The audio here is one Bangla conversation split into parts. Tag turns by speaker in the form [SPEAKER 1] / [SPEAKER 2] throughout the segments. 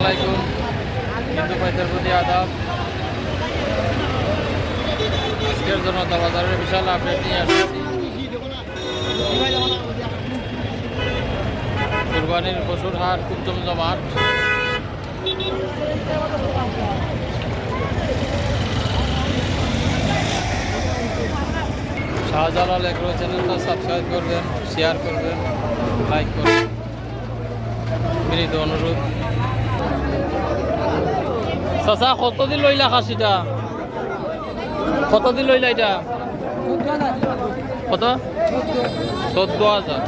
[SPEAKER 1] আলাইকুম। হিন্দু ভাইদের প্রতি আদাব। আজকের জনতা বাজারের বিশাল আপডেট নিয়ে আসছি। কুরবানির পশুর হাট খুব জমজমাট। শাহজালাল এগ্রো চ্যানেলটা সাবস্ক্রাইব করবেন শেয়ার করবেন লাইক করবেন। বিনীত অনুরোধ। চাচা, কত দিন লইলা খাসিটা? কত দিন লইলা এটা? কত? চোদ্দ হাজার।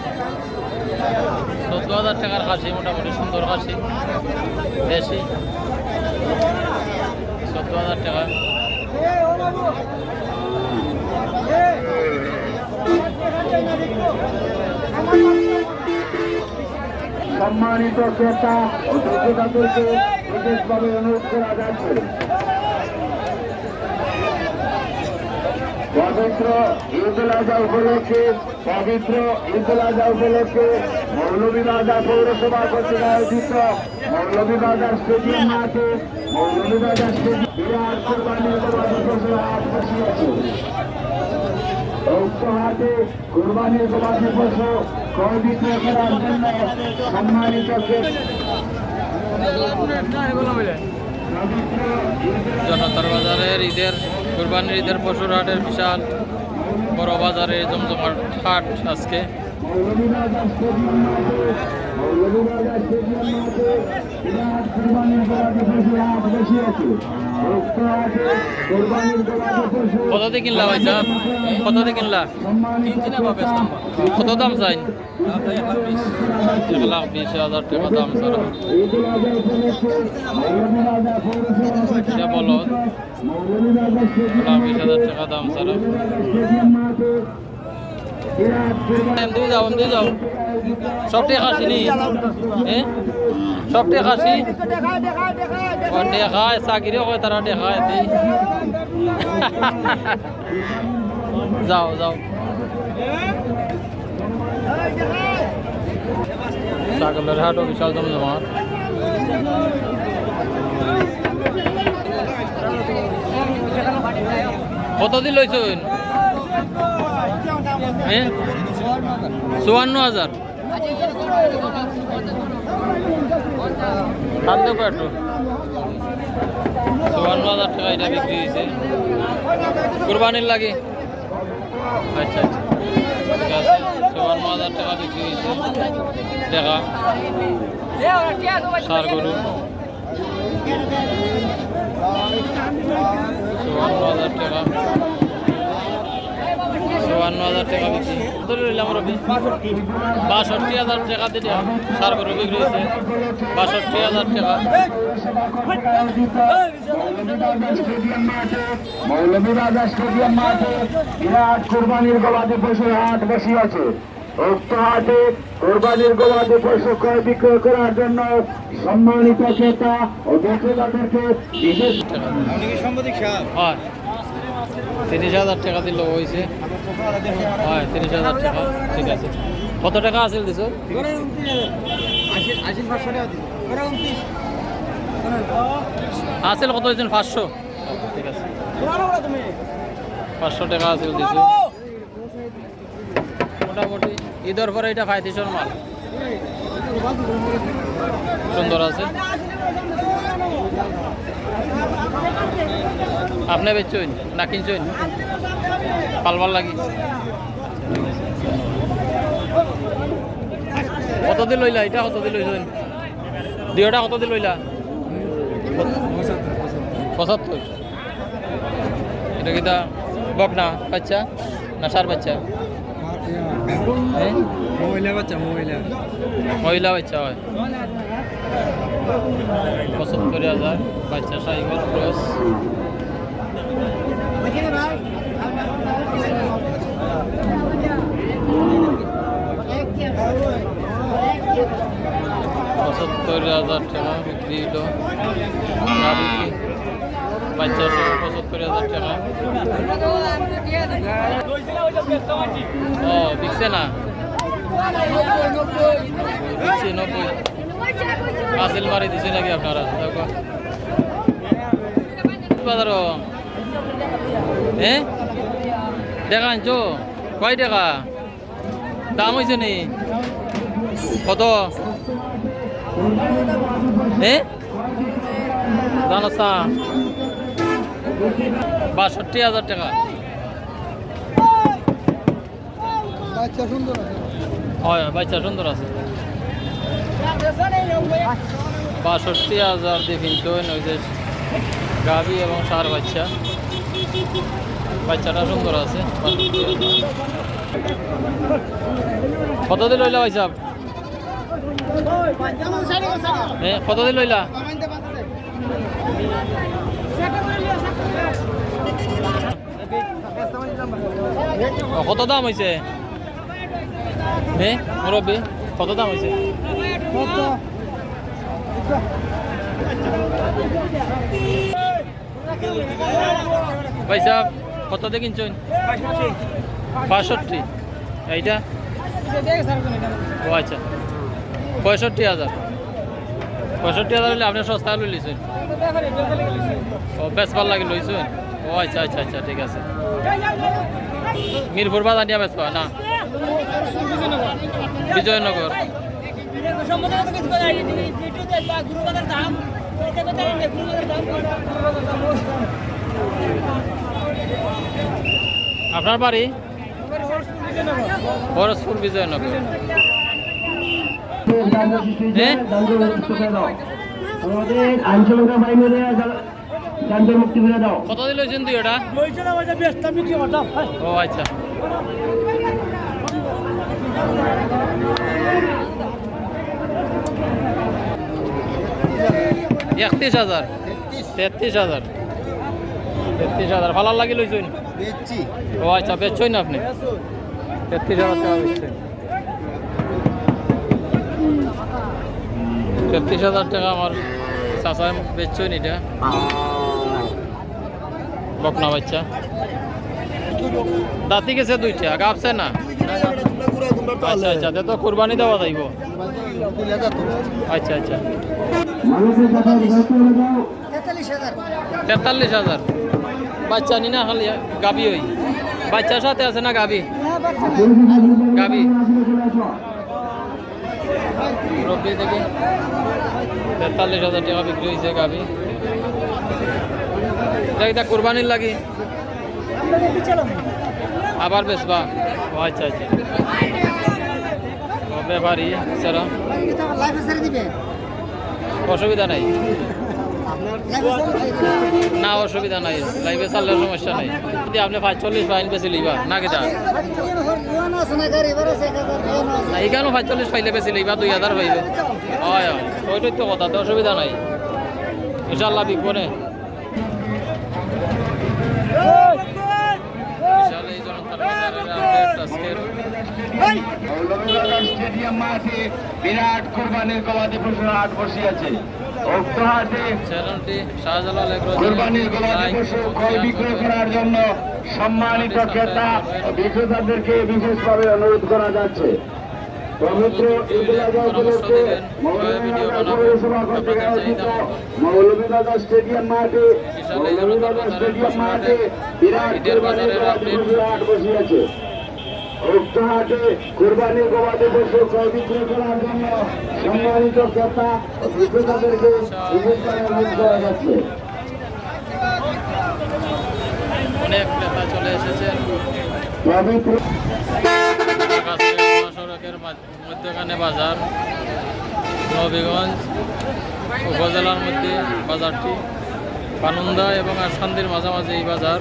[SPEAKER 1] চোদ্দ হাজার টাকার খাসি, মোটামুটি সুন্দর খাসি। দেশি চোদ্দ হাজার টাকা।
[SPEAKER 2] সম্মানিত ক্রেতা ও বিক্রেতাদেরকে বিশেষভাবে অনুরোধ করা যাচ্ছে। পবিত্র ঈদুল আজহা উপলক্ষে, পবিত্র ঈদুল আজহা উপলক্ষে মৌলভীবাজার পৌরসভা কর্তৃক আয়োজিত মৌলভীবাজার স্টেডিয়াম মাঠে মৌলভীবাজার স্টেডিয়াম বিরাট কোরবানির কোরবানি পশু
[SPEAKER 1] জনতার বাজারের ঈদের কুরবানির ঈদের পশুর হাটের বিশাল বড় বাজারে জমজমাট হাট আজকে।
[SPEAKER 2] বিরাট কোরবানির পশু
[SPEAKER 1] কত দিয়ে কিনলা ভাই সাহেব? কত দিয়ে কিনলা? কত দাম চাই? এক লাখ বিশ হাজার টাকা দাম স্যার। এটা বলো। এক লাখ বিশ হাজার টাকা দাম স্যার
[SPEAKER 2] স্টেডিয়াম মাঠে বিরাট কোরবানি
[SPEAKER 1] দিয়ে যাও দিয়ে যাও। সবটাই খাসি নি সবটাই খাসি দেখায় চাকরি হয় তারা দেখায় যাও যাও। ছাগলের হাটও বিশাল জমজমাট কতদিন লইছেন হ্যাঁ চুয়ান্ন হাজার। দেখো একটু চুয়ান্ন হাজার টাকা এটা বিক্রি হয়েছে কুরবানির লাগে। আচ্ছা আচ্ছা। ঠিক আছে। চুয়ান্ন হাজার টাকা বিক্রি হয়েছে দেখা। সার গরু। চুয়ান্ন হাজার টাকা। চুয়ান্ন হাজার টাকা বিক্রি। কত রইলাম রবি বাষট্টি হাজার টাকা দিলে সার গরু বিক্রি হয়েছে। বাষট্টি হাজার টাকা।
[SPEAKER 2] স্টেডিয়াম মাঠে মৌলভীবাজার স্টেডিয়াম মাঠে বিরাট কোরবানির গবাদি পশুর হাট বসিয়াছে উক্ত হাটে কোরবানির গবাদি পশু ক্রয় বিক্রয় করার জন্য সম্মানিত ক্রেতা ও বিক্রেতাদেরকে বিশেষ
[SPEAKER 1] হয়। তিরিশ হাজার টাকা দিল হয়েছে। হয় টাকা। ঠিক আছে। কত টাকা আছে দিছো? আসল কত হয়েছেন পাঁচশো। ঠিক আছে। পাঁচশো টাকা আসল দিছ। মোটামুটি ঈদের পরে এটা ফাইতিশোর মাল। সুন্দর আছে। আপনি বেচছেন না কিনছেন? পালবার লাগি। কত দিন লইলা? এটা কত দিন? লইছেন দুইটা কত দিন লইলা? পঁচাত্তর। এটা কিটা বকনা বাচ্চা না সার বাচ্চা? হ্যাঁ?
[SPEAKER 3] মহিলা বাচ্চা মহিলা।
[SPEAKER 1] মহিলা বাচ্চা হয়। পঁচাত্তর হাজার বাচ্চা সাইকেল ক্রস। পঁচাত্তর হাজার টাকা বিক্রি হলো বাচ্চা সহ পঁচাত্তর হাজার টাকা। ও, বিকছে না? বিকছে নব্বই। আসিল মারি দিছে নাকি আপনারা? দেখো। বাজার। হ্যাঁ দেখা আনছো? কয় টাকা? দাম হয়েছে নি? কত? হ্যাঁ জানাসা বাষট্টি হাজার টাকা। হয় বাচ্চা সুন্দর আছে। বাষট্টি হাজার দিয়ে কিনতে হয় ওই যে গাভি এবং সার বাচ্চা। বাচ্চাটা সুন্দর আছে কত দিন লইলা ভাই সাহেব কত দিন লইলা? কত দাম হয়েছে হ্যাঁ মুরব্বী, কত দাম হয়েছে ভাই সাহেব, কত দিয়ে কিনছেন? বাষট্টি। এইটা? ও আচ্ছা। পঁয়ষট্টি হাজার। পঁয়ষট্টি হাজার হলে আপনি সস্তা লই লিছেন ও বেচবার লাগে লইছেন? ও আচ্ছা আচ্ছা আচ্ছা ঠিক আছে। মিরপুর বাজার নিয়ে বেচবা না? বিজয়নগর। আপনার বাড়ি? হরসপুর বিজয়নগর?
[SPEAKER 2] আমাদের আঞ্চলিক বাহিনীরা যানজট মুক্তি করে দাও।
[SPEAKER 1] কত লইছেন তুই ওটা ও আচ্ছা। একত্রিশ হাজার। তেত্রিশ হাজার। তেত্রিশ হাজার। ভালো লাগি লইছেন? ও আচ্ছা বেচছই না আপনি? তেত্রিশ হাজার টাকা তেত্রিশ হাজার টাকা আমার চাষা বেচছই এটা বকনা বাচ্চা। দাঁতি গেছে দুইটা গাপছে না। আচ্ছা আচ্ছা তো আচ্ছা আচ্ছা। বাচ্চা খালি বাচ্চার সাথে আছে না গাবি? গাবি। রব্বি থেকে তেতাল্লিশ হাজার টাকা বিক্রি হয়েছে গাবি এটা কোরবানির লাগি। আবার বেসবা ও আচ্ছা আচ্ছা। স্যার অসুবিধা নাই। না, অসুবিধা নাই। লাইভে চাললে সমস্যা নাই। যদি আপনি পাঁচ চল্লিশ পাইন বেশি লইবা, না কিটা না, এখানেও পাঁচ চল্লিশ পাইলে বেশি লইবা, দুই হাজার পাইবে হয় ওইটাই তো কথা, তো অসুবিধা নাই। ইনশাল্লাহ বিকবো নে।
[SPEAKER 2] বিরাট কোরবানির গবাদি পশুর হাট বসিয়াছে।
[SPEAKER 1] চ্যানেলটি শাহজালাল
[SPEAKER 2] কোরবানির গবাদি পশু ক্রয় বিক্রয় করার জন্য সম্মানিত ক্রেতা বিক্রেতাদেরকে বিশেষভাবে অনুরোধ করা যাচ্ছে। পবিত্র ঈদুল আজহা উপলক্ষে মৌলভীবাজার স্টেডিয়াম মাঠে মৌলভীবাজার স্টেডিয়াম মাঠে বিরাট কোরবানির গবাদি হাট বসিয়াছে। উক্ত হাটে কোরবানির গবাদি পশু ক্রয় বিক্রয় করার জন্য সম্মানিত ক্রেতা বিক্রেতাদেরকে অনুরোধ করা যাচ্ছে।
[SPEAKER 1] অনেক ক্রেতা চলে এসেছেন মধ্যখানে বাজার নবীগঞ্জ উপজেলার মধ্যে বাজারটি। পানুন্দা এবং আসান্দির মাঝামাঝি এই বাজার।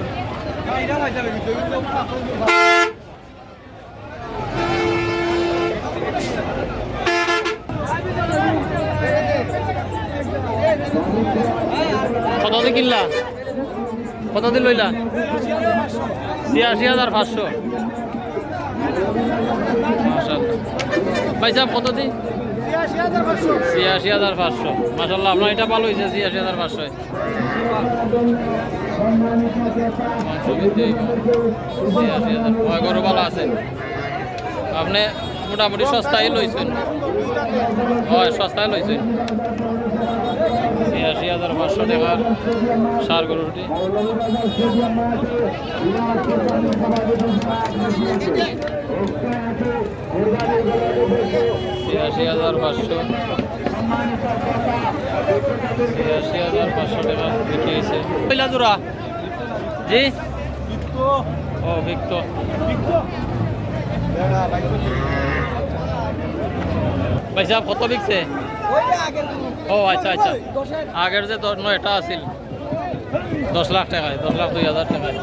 [SPEAKER 1] কত দিয়ে কিনলা? কত দিয়ে লইলা? ছিয়াশি হাজার পাঁচশো। ভাই সাহেব কত দিন ছিয়াশি হাজার পাঁচশো। মাসাল্লাহ আপনার এটা ভালো হয়েছে, ছিয়াশি হাজার পাঁচশো। গরু ভালো আছে। আপনি মোটামুটি সস্তায় লইছেন।
[SPEAKER 2] হয়, সস্তায় লইছে ছিয়াশি হাজার পাঁচশো টাকার সার গরুটি। ছিয়াশি হাজার পাঁচশো। ছিয়াশি হাজার পাঁচশো টাকা বিক্রি হয়েছে। পয়লা জোড়া? জি? ও বিক্ত ভাই সাহেব কত বিকছে? ও আচ্ছা আচ্ছা। আগের যে নয়টা আছিল, দশ লাখ টাকায়, দশ লাখ দুই হাজার টাকায়।